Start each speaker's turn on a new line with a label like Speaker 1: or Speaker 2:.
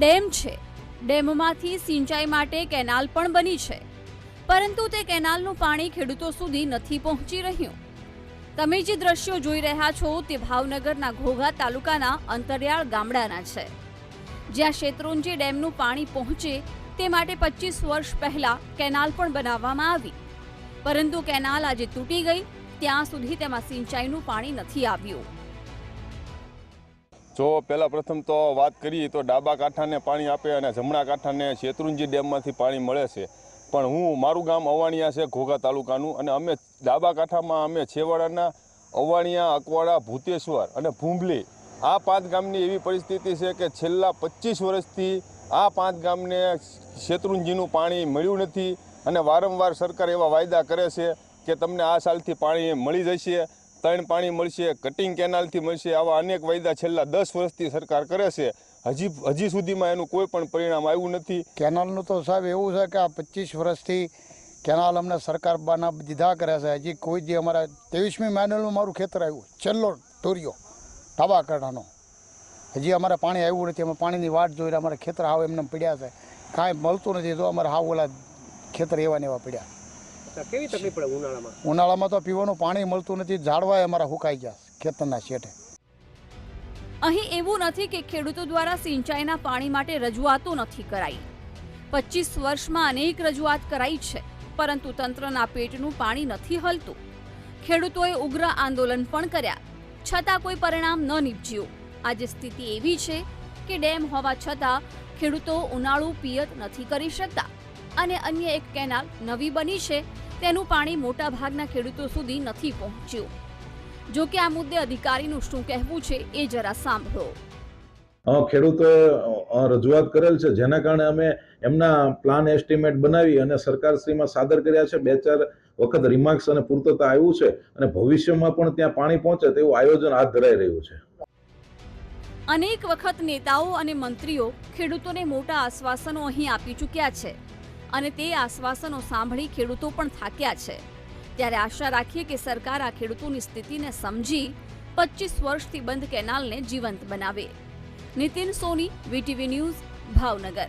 Speaker 1: Dam છે. ડેમમાંથી સિંચાઈ માટે કેનાલ પણ બની છે. પરંતુ તે કેનાલનું પાણી ખેડૂતો સુધી નથી પહોંચી રહ્યું. તમે જે દ્રશ્યો જોઈ રહ્યા છો તે ભાવનગરના ઘોઘા તાલુકાના અંતરિયાળ ગામડાના છે. જ્યાં શેત્રુંજી ડેમનું પાણી પહોંચે તે માટે પચીસ વર્ષ પહેલા કેનાલ પણ બનાવવામાં આવી. પરંતુ કેનાલ આજે તૂટી ગઈ, ત્યાં સુધી તેમાં સિંચાઈનું પાણી નથી આવ્યું.
Speaker 2: જો પહેલાં પ્રથમ તો વાત કરીએ તો ડાબા કાંઠાને પાણી આપે અને જમણા કાંઠાને શેત્રુંજી ડેમમાંથી પાણી મળે છે. પણ હું, મારું ગામ અવાણિયા છે, ઘોઘા તાલુકાનું. અને અમે ડાબા કાંઠામાં અમે છેવાડાના અવાણિયા, અકવાડા, ભૂતેશ્વર અને ભૂંભલી આ પાંચ ગામની એવી પરિસ્થિતિ છે કે છેલ્લા પચીસ વર્ષથી આ પાંચ ગામને શેત્રુંજીનું પાણી મળ્યું નથી. અને વારંવાર સરકાર એવા વાયદા કરે છે કે તમને આ સાલથી પાણી મળી જશે. ત્રણ પાણી મળશે કટિંગ કેનાલથી મળશે, આવા અનેક વાયદા છેલ્લા દસ વર્ષથી સરકાર કરે છે. હજી હજી સુધીમાં એનું કોઈ પણ પરિણામ આવ્યું નથી.
Speaker 3: કેનાલનું તો સાહેબ એવું છે કે આ પચીસ વર્ષથી કેનાલ અમને સરકાર બાના દીધા કરે છે. હજી કોઈ જે અમારા ત્રેવીસમી માઇનલનું મારું ખેતર આવ્યું, છેલ્લો ટોરિયો ધાબા કાંઠાનો હજી અમારે પાણી આવ્યું નથી. અમે પાણીની વાટ જોઈને અમારે ખેતર હાવ એમને પડ્યા છે. કાંઈ મળતું નથી. તો અમારે હાવ ઓલા ખેતર એવા ને એવા પડ્યા.
Speaker 4: કેવી તકલીફ પડે ઉનાળામાં?
Speaker 3: ઉનાળામાં તો પીવાનું પાણી મળતું નથી ઝાડવાય અમારા સુકાઈ ગયા ખેતરના શેઠે.
Speaker 1: અહીં એવું નથી કે ખેડૂતો દ્વારા સિંચાઈના પાણી માટે રજૂઆતો નથી કરાઈ. પચીસ વર્ષમાં અનેક રજૂઆત કરાઈ છે પરંતુ તંત્રના પેટનું પાણી નથી હલતું. ખેડૂતોએ ઉગ્ર આંદોલન પણ કર્યા છતાં કોઈ પરિણામ ન નીપજ્યું. આજે સ્થિતિ એવી છે કે ડેમ હોવા છતાં ખેડૂતો ઉનાળુ પિયત નથી કરી શકતા. અને અન્ય એક કેનાલ નવી બની છે તેનું પાણી મોટા ભાગના ખેડૂતો સુધી નથી પહોંચ્યું. જો કે આ મુદ્દે અધિકારીનું શું કહેવું છે એ જરા સાંભળો.
Speaker 5: ખેડૂતોએ રજૂઆત કરેલ છે જેના કારણે અમે એમના પ્લાન એસ્ટિમેટ બનાવી અને સરકારશ્રીમાં સાદર કર્યા છે બે ચાર વખત રિમાર્ક્સ અને પૂર્તતા આવ્યું છે અને ભવિષ્યમાં પણ ત્યાં પાણી પહોંચે તેવું આયોજન હાથ ધરાઈ રહ્યું છે.
Speaker 1: અનેક વખત નેતાઓ અને મંત્રીઓ ખેડૂતોને મોટા આશ્વાસનો અહીં આપી ચૂક્યા છે. અને તે આશ્વાસનો સાંભળી ખેડૂતો પણ થાક્યા છે. ત્યારે આશા રાખીએ કે સરકાર આ ખેડૂતોની સ્થિતિને સમજી પચીસ વર્ષથી બંધ કેનાલને જીવંત બનાવે. Nitin Soni, VTV news, Bhavnagar.